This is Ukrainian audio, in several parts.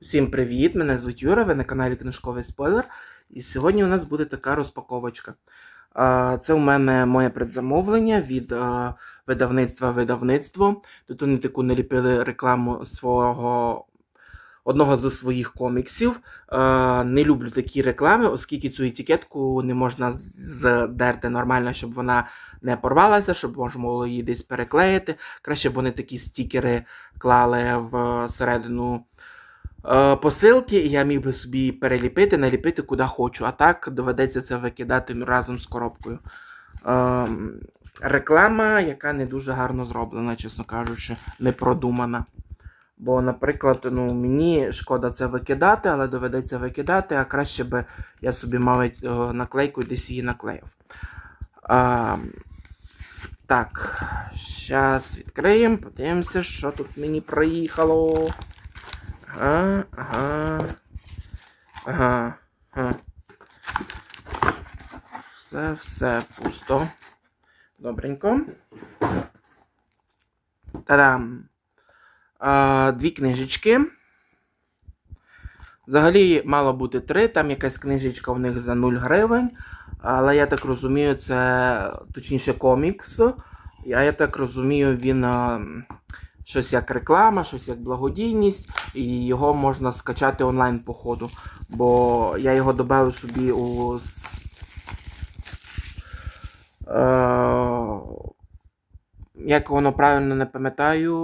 Всім привіт! Мене звуть Юра, ви на каналі Книжковий Спойлер. І сьогодні у нас буде така розпаковочка. Це у мене моє предзамовлення від видавництва видавництво. Тут вони таку наліпили рекламу свого одного з своїх коміксів. Не люблю такі реклами, оскільки цю етикетку не можна здерти нормально, щоб вона не порвалася, щоб можна було її десь переклеїти. Краще б вони такі стікери клали в середину е, посилки, і я міг би собі переліпити, наліпити куди хочу. А так доведеться це викидати разом з коробкою. Е, реклама, яка не дуже гарно зроблена, чесно кажучи, не продумана. Бо, наприклад, ну, мені шкода це викидати, але доведеться викидати, а краще би я собі мав е, наклейку і десь її наклеїв. А, так, зараз відкриємо, подивимося, що тут мені приїхало. Ага, ага. Ага. Все, все пусто. Добренько. Та-дам. А, дві книжечки. Взагалі мало бути три, там якась книжечка у них за 0 гривень. Але я так розумію, це точніше комікс. Я, я так розумію, він щось як реклама, щось як благодійність, і його можна скачати онлайн по ходу. Бо я його додав собі у. Е, як воно правильно не пам'ятаю.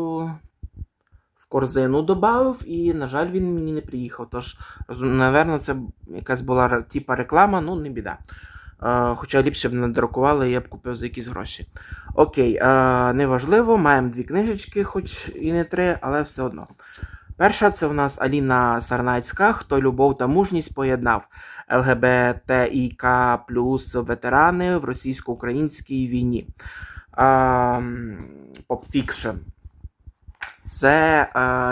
В корзину додав, і, на жаль, він мені не приїхав. Тож, напевно, це якась була типа реклама, ну не біда. Хоча ліпше б не надрукували, я б купив за якісь гроші. Окей, неважливо, маємо дві книжечки, хоч і не три, але все одно. Перша це у нас Аліна Сарнацька, хто любов та мужність поєднав ЛГБТІК плюс ветерани в російсько-українській війні. Попфікшн. Це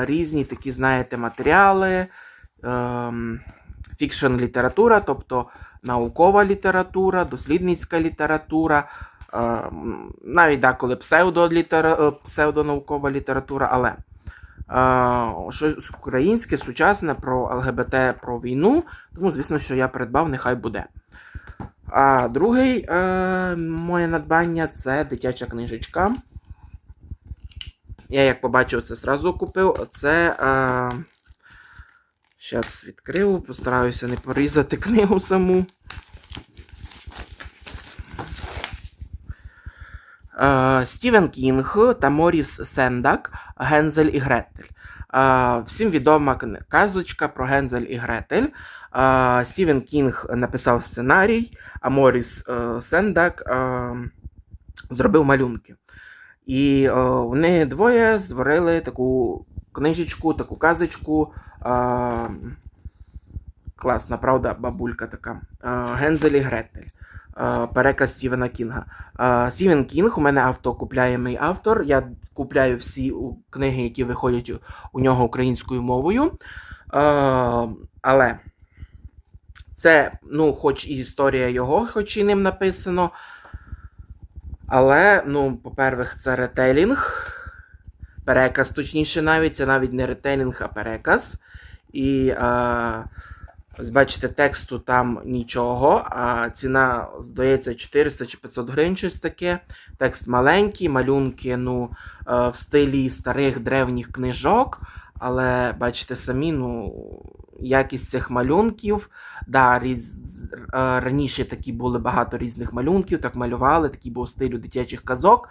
різні такі, знаєте, матеріали, ем, фікшн література, тобто наукова література, дослідницька література, ем, навіть деколи е, псевдонаукова література, але е, щось українське, сучасне про ЛГБТ, про війну, тому, звісно, що я придбав, нехай буде. А другий е, моє надбання це дитяча книжечка. Я як побачив, це зразу купив. Це. Е, Зараз відкрив, постараюся не порізати книгу саму. Е, Стівен Кінг та Моріс Сендак Гензель і Гретель. Е, Всім відома казочка про Гензель і Гретель. Е, Стівен Кінг написав сценарій, а Моріс Сендак зробив малюнки. І вони двоє створили таку книжечку, таку казочку. Е, класна, правда, бабулька така. Гензель і Гретель. Переказ Стівена Кінга. Стівен Кінг у мене автокупляємий автор. Я купляю всі книги, які виходять у, нього українською мовою. Але це, ну, хоч і історія його, хоч і ним написано. Але, ну, по-перше, це ретейлінг. Переказ, точніше, навіть це навіть не ретейлінг, а переказ. І ось бачите, тексту там нічого, а ціна, здається, 400 чи 500 гривень, щось таке. Текст маленький, малюнки ну, е, в стилі старих древніх книжок. Але бачите самі, ну, якість цих малюнків. Да, різ... е, раніше такі були багато різних малюнків, так малювали, такий був стилю дитячих казок.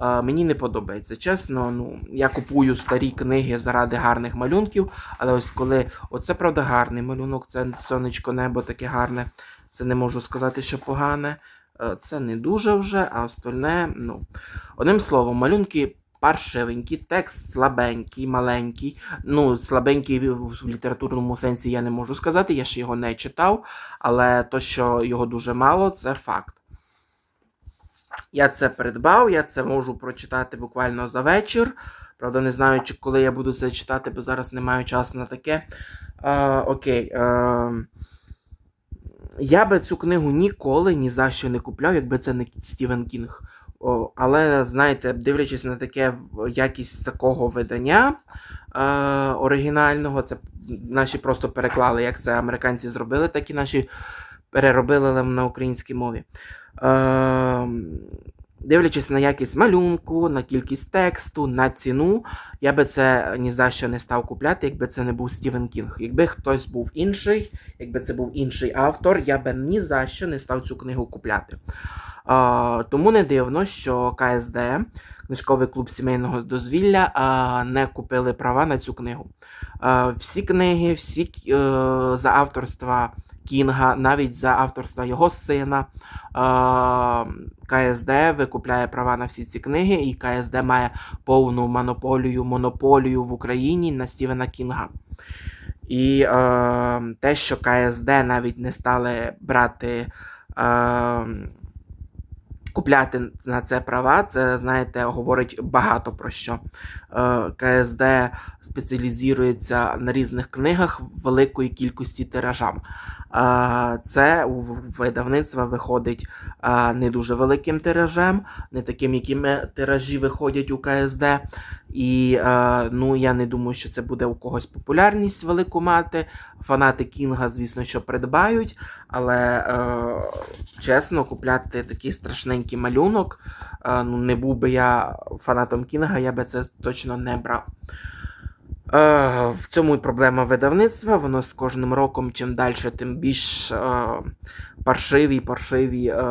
Мені не подобається. Чесно, ну, я купую старі книги заради гарних малюнків, але ось коли оце правда гарний малюнок, це сонечко небо таке гарне, це не можу сказати, що погане. Е, Це не дуже вже, а остальне, ну. Одним словом, малюнки паршивенькі, текст слабенький, маленький. Ну, слабенький в літературному сенсі я не можу сказати, я ще його не читав, але то, що його дуже мало, це факт. Я це придбав, я це можу прочитати буквально за вечір. Правда, не знаю, чи коли я буду це читати, бо зараз не маю часу на таке. А, окей. А, я би цю книгу ніколи ні за що не купляв, якби це не Стівен Кінг. О, але, знаєте, дивлячись на таке якість такого видання е, оригінального, це наші просто переклали, як це американці зробили, так і наші переробили на українській мові. Е, дивлячись на якість малюнку, на кількість тексту, на ціну, я би це ні за що не став купляти, якби це не був Стівен Кінг. Якби хтось був інший, якби це був інший автор, я би ні за що не став цю книгу купляти. А, тому не дивно, що КСД, книжковий клуб сімейного дозвілля, а, не купили права на цю книгу. А, всі книги, всі е, за авторства Кінга, навіть за авторства його сина. КСД викупляє права на всі ці книги, і КСД має повну монополію, монополію в Україні на Стівена Кінга. І е, те, що КСД навіть не стали брати. Е, Купляти на це права, це, знаєте, говорить багато про що. Е, КСД спеціалізується на різних книгах великої кількості тиражам. Е, Це у видавництва виходить е, не дуже великим тиражем, не таким, якими тиражі виходять у КСД. І ну, я не думаю, що це буде у когось популярність велику мати. Фанати Кінга, звісно, що придбають, але е, чесно, купляти такий страшненький малюнок. Е, ну, не був би я фанатом Кінга, я би це точно не брав. Е, в цьому і проблема видавництва. Воно з кожним роком, чим далі, тим більш е, паршиві, паршиві е,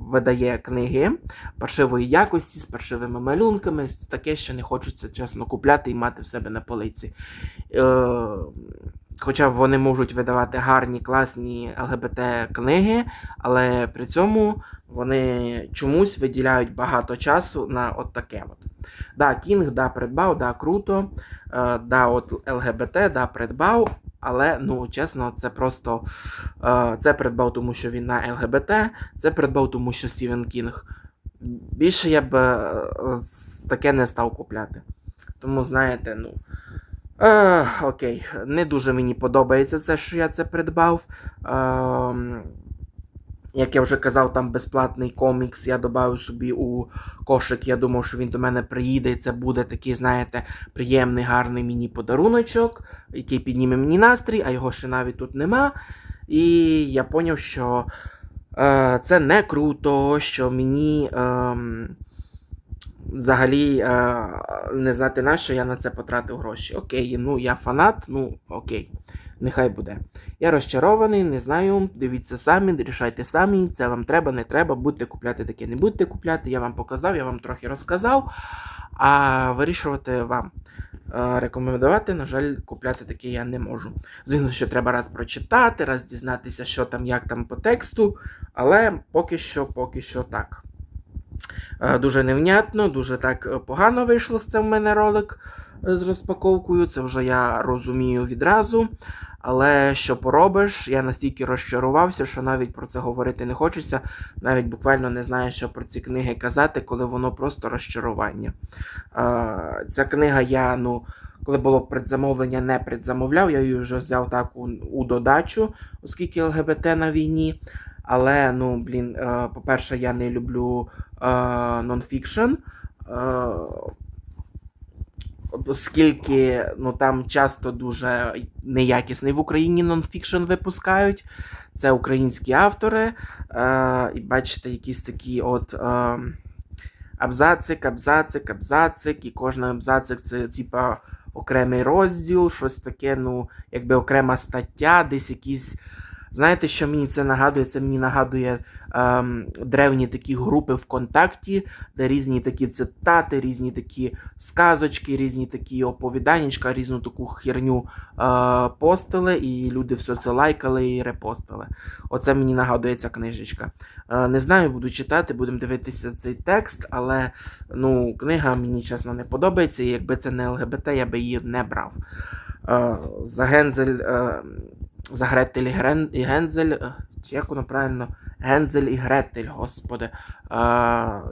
видає книги паршивої якості, з паршивими малюнками, таке, що не хочеться чесно купляти і мати в себе на полиці. Е, Хоча вони можуть видавати гарні, класні ЛГБТ-книги, але при цьому вони чомусь виділяють багато часу на от таке. От. Да, Кінг, да, придбав, да, круто, е, да, от ЛГБТ, да, придбав, але, ну, чесно, це просто е, це придбав, тому що він на ЛГБТ, це придбав, тому що Стівен Кінг. Більше я б е, таке не став купляти. Тому, знаєте, ну. Е, окей, не дуже мені подобається це, що я це придбав. Е, як я вже казав, там безплатний комікс я додав собі у кошик. Я думав, що він до мене приїде, і це буде такий, знаєте, приємний, гарний міні-подаруночок, який підніме мені настрій, а його ще навіть тут нема. І я зрозумів, що е, це не круто, що мені. Е, Взагалі е, не знати на що я на це потратив гроші. Окей, ну я фанат, ну окей, нехай буде. Я розчарований, не знаю. Дивіться самі, рішайте самі. Це вам треба, не треба. Будете купляти таке, не будете купляти. Я вам показав, я вам трохи розказав. А вирішувати вам. Е, Рекомендувати, на жаль, купляти таке я не можу. Звісно, що треба раз прочитати, раз дізнатися, що там, як там по тексту, але поки що, поки що так. Е, Дуже невнятно, дуже так е, погано вийшло з цим в мене ролик е, з розпаковкою. Це вже я розумію відразу. Але що поробиш, я настільки розчарувався, що навіть про це говорити не хочеться. Навіть буквально не знаю, що про ці книги казати, коли воно просто розчарування. Ця книга я, ну, коли було предзамовлення, не предзамовляв, я її вже взяв так у, у додачу, оскільки ЛГБТ на війні. Але, ну, блін, е, по-перше, я не люблю е, нонфікшн. Е, оскільки ну, там часто дуже неякісний в Україні нонфікшн випускають. Це українські автори. І бачите, якісь такі от абзацик, абзацик, абзацик, і кожен абзацик це типа окремий розділ, щось таке, ну, якби окрема стаття, десь якісь. Знаєте, що мені це нагадує? Це мені нагадує ем, древні такі групи ВКонтакті, де різні такі цитати, різні такі сказочки, різні такі оповіданнячка, різну таку херню е, постили, і люди все це лайкали і репостили. Оце мені нагадує ця книжечка. Е, не знаю, буду читати, будемо дивитися цей текст, але ну, книга мені чесно не подобається, і якби це не ЛГБТ, я би її не брав. Е, за Гензель. Е, за Гретель і, Грен... і Гензель. е, Чи як воно правильно? Гензель і Гретель, господи. Е,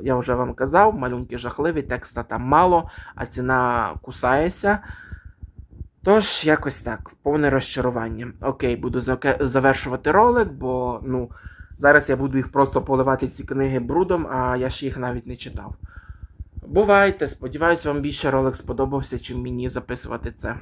я вже вам казав, малюнки жахливі, текста там мало, а ціна кусається. Тож, якось так, повне розчарування. Окей, буду завершувати ролик, бо ну, зараз я буду їх просто поливати ці книги брудом, а я ж їх навіть не читав. Бувайте, сподіваюсь, вам більше ролик сподобався, чим мені записувати це.